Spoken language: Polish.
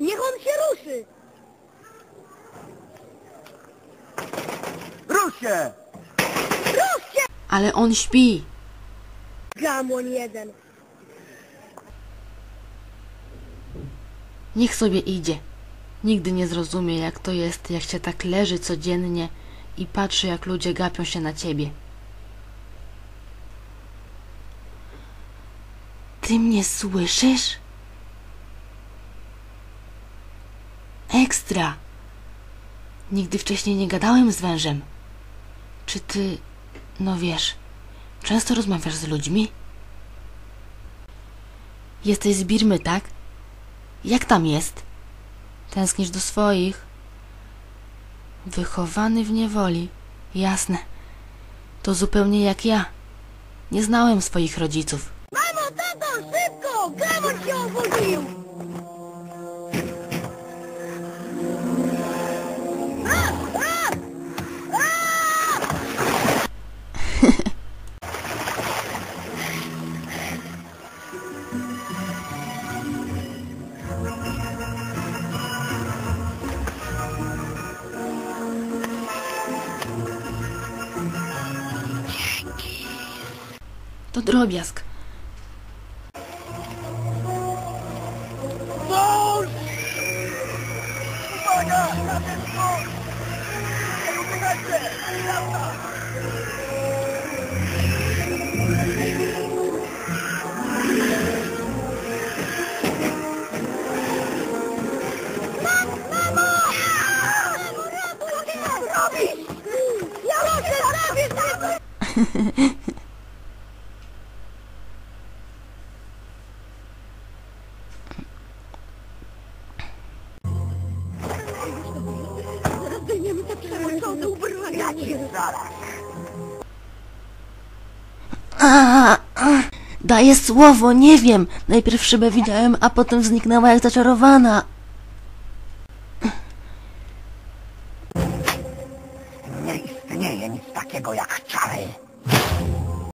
Niech on się ruszy! Rusz się! Rusz się! Ale on śpi. Gamon jeden. Niech sobie idzie. Nigdy nie zrozumie, jak to jest, jak się tak leży codziennie i patrzy, jak ludzie gapią się na ciebie. Ty mnie słyszysz? Ekstra! Nigdy wcześniej nie gadałem z wężem. Czy ty, no wiesz, często rozmawiasz z ludźmi? Jesteś z Birmy, tak? Jak tam jest? Tęsknisz do swoich? Wychowany w niewoli. Jasne. To zupełnie jak ja. Nie znałem swoich rodziców. Mamo, tato, szybko! Gamon się obudził! To drobiazg. Na ten wąż! Nie uciekajcie! Prawda! Mamo, zabić! A, daję słowo, nie wiem. Najpierw szybę widziałem, a potem zniknęła jak zaczarowana. Nie istnieje nic takiego jak czary.